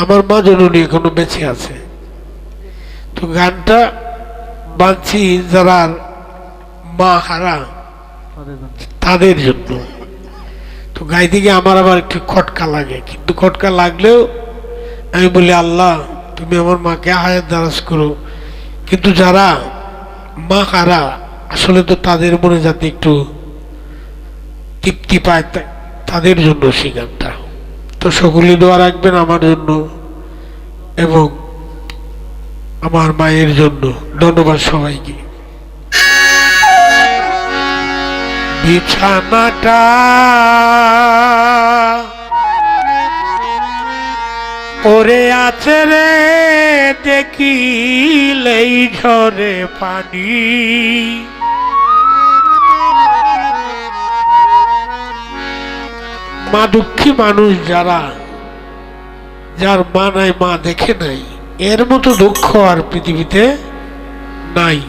আমার মা জননী এখনও বেঁচে আছে। তো গানটা বাঁধছি যারা মা হারা, তাদের জন্য। তো গাইতে গিয়ে আমার আবার একটু খটকা লাগে, কিন্তু খটকা লাগলেও আমি বলি, আল্লাহ, তুমি আমার মাকে হায়াত দারাজ করো। কিন্তু যারা মা হারা, আসলে তো তাদের মনে যাতে একটু তৃপ্তি পায় তাদের জন্য সেই গানটা। তো সকলে দোয়া রাখবেন আমার জন্য এবং আমার মায়ের জন্য। ধন্যবাদ সবাইকে। বিছানাটা ওরে আছে রে, দেখিলেই ঝরে পানি। মা দুঃখী মানুষ যারা, যার মা নাই, মা দেখে নাই, এর মতো দুঃখ আর পৃথিবীতে নাই।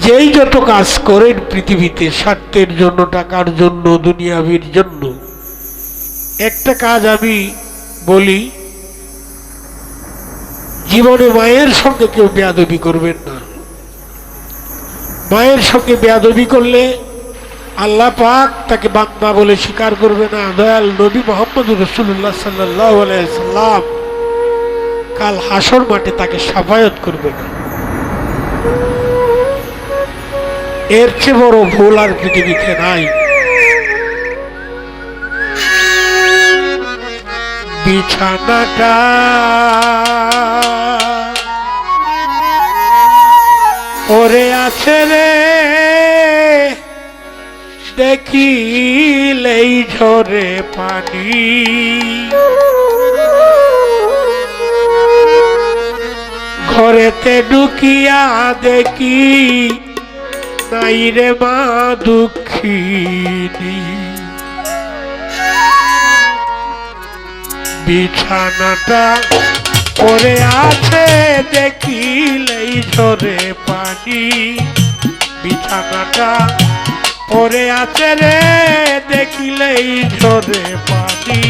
যেই যত কাজ করেন পৃথিবীতে, স্বার্থের জন্য, টাকার জন্য দুনিয়াবির জন্য, একটা কাজ আমি বলি, জীবনে মায়ের সঙ্গে কেউ বেয়াদবি করবেন না। মায়ের সঙ্গে বেয়াদবি করলে আল্লাহ পাক তাকে বান্দা বলে স্বীকার করবে না। দয়াল নবী মোহাম্মদ রসুল্লাহ সাল্লাম কাল হাসর মাঠে তাকে সাফায়ত করবে না। এর চেয়ে বড় ভুল আর পৃথিবীতে নাই। বিছানাটা ওরে আছে রে। দেখিলেই ঝরে পানি। ঘরেতে ঢুকিয়া দেখি, নাই রে মা দুঃখিনী। বিছানাটা পরে আছে, দেখিলেই ঝরে পানি। বিছানাটা পরে আছে রে, দেখিলেই ঝরে পানি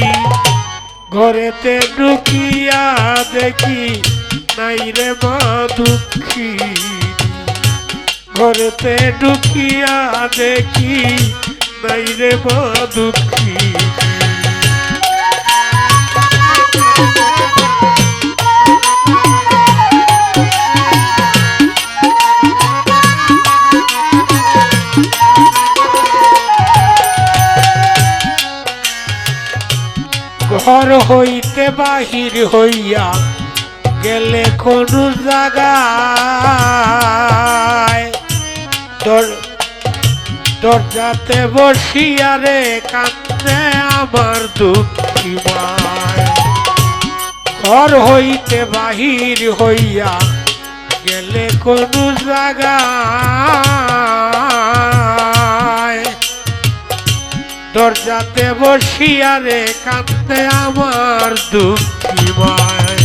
ঘরেতে ঢুকিয়া দেখি, নাই রে মা দুঃখী। ঘরেতে ঢুকিয়া দেখি, নাই রে মা দুঃখী। হইতে বাহির হইয়া গেলে কোন জায়গায় দর- দরজাতে বসিয়া রে কান্দে আমার দুঃখী মায়। ঘর হইতে বাহির হইয়া গেলে কোন জায়গায় দরজাতে বসিয়া রে কান্দে আমার দুঃখী মায়।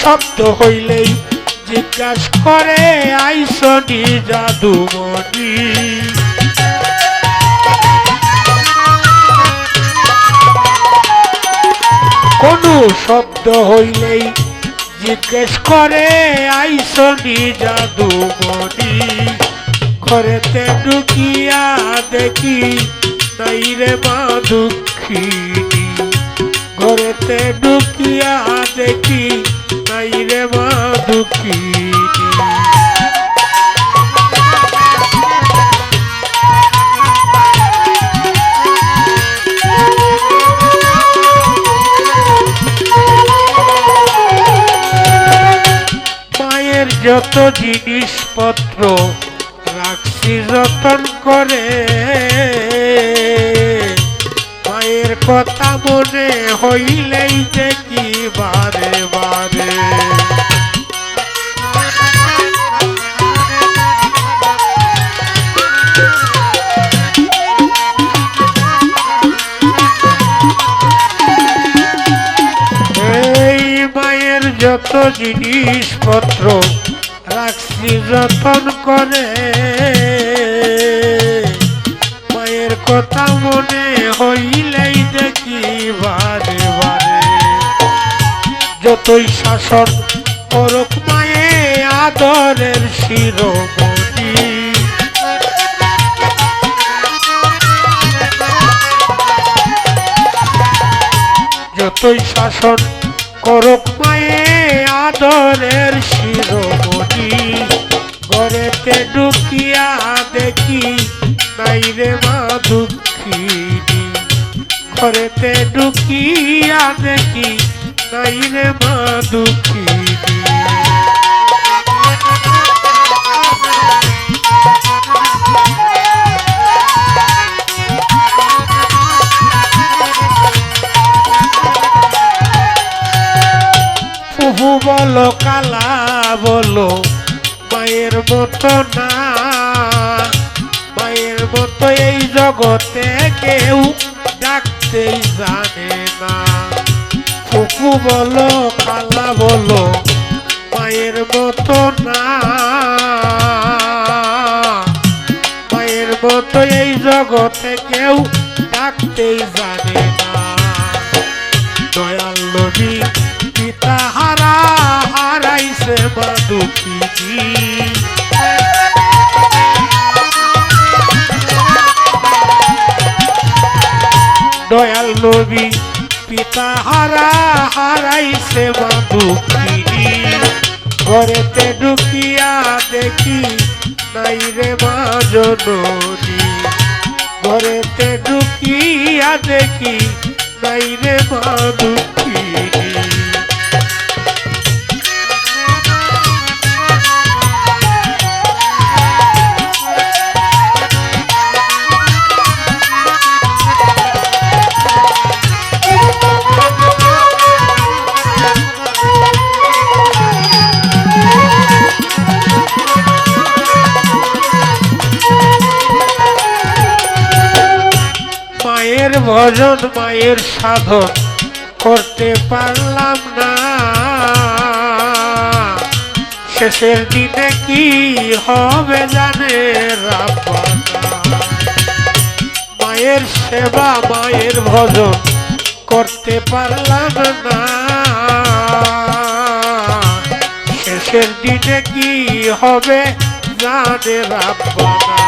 শব্দ হইলেই জিজ্ঞাস করে আইসনি জাদুমণি। কোন শব্দ হইলেই জিজ্ঞেস করে আইসনি জাদুমণি। ঘরেতে ঢুকিয়া দেখি নাই রে মা দুঃখিনী ঘরেতে ঢুকিয়া দেখি নাই রে মা দুঃখিনী যত জিনিসপত্র রাখছি যতন করে। কথা মনে হইলেই দেখি বারে বারে। মায়ের যত জিনিসপত্র রাখছি যতন করে। মায়ের কথা মনে হইলেই দেখি বারে বারে। যতই শাসন করুক মায়ে আদরের শিরোমণি। যতই শাসন করুক মায়ে আদরের ঘরেতে ঢুকিয়া দেখি নাই রে মা দুঃখী বলো, কালা বলো, মায়ের মতো না। মায়ের মতো এই জগতে কেউ ডাকতেই জানে না। ফুফু বলো কালা বলো, মায়ের মতো না। মায়ের মতো এই জগতে কেউ ডাকতেই জানে না। দয়াল নবী পিতা হারা, হারাইছে মা দুঃখিনী নবী, পিতা হারা হারাইছে মা দুঃখিনী ঘরেতে ঢুকিয়া দেখি, নাই রে মা জননী। ঘরেতে ঢুকিয়া দেখি, নাই রে মা দুঃখিনী ভজন মায়ের সাধন করতে পারলাম না। শেষের দিনে কি হবে জানে মায়ের সেবা, মায়ের ভজন করতে পারলাম না। শেষের দিনে কি হবে জানে রাব্বানা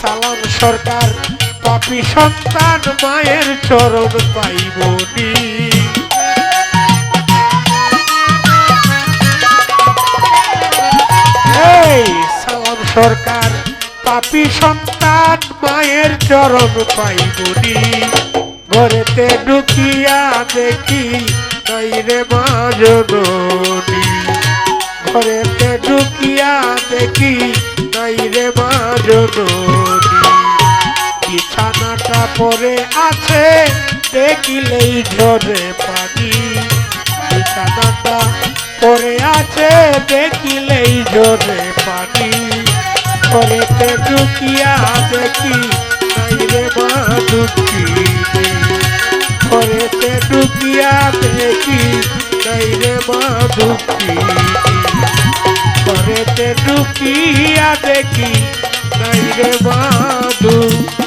সালাম সরকার পাপি সন্তান, মায়ের চরণ পাইবনি সালাম সরকার, পাপি সন্তান, মায়ের চরণ পাইবনি ঘরেতে ঢুকিয়া দেখি, নাই রে মা ঘরেতে ঢুকিয়া দেখি, নাই রে মা বিছানাটা পরে আছে, দেখিলেই ঝরে পানি বিছানাটা পরে আছে, দেখিলেই ঝরে পানি ঘরেতে ঢুকিয়া দেখি, নাই রে মা দুঃখী ঘরেতে ঢুকিয়া দেখি, নাই রে মা দুঃখী ঘরেতে ঢুকিয়া দেখি, নাই রে মা দুঃখী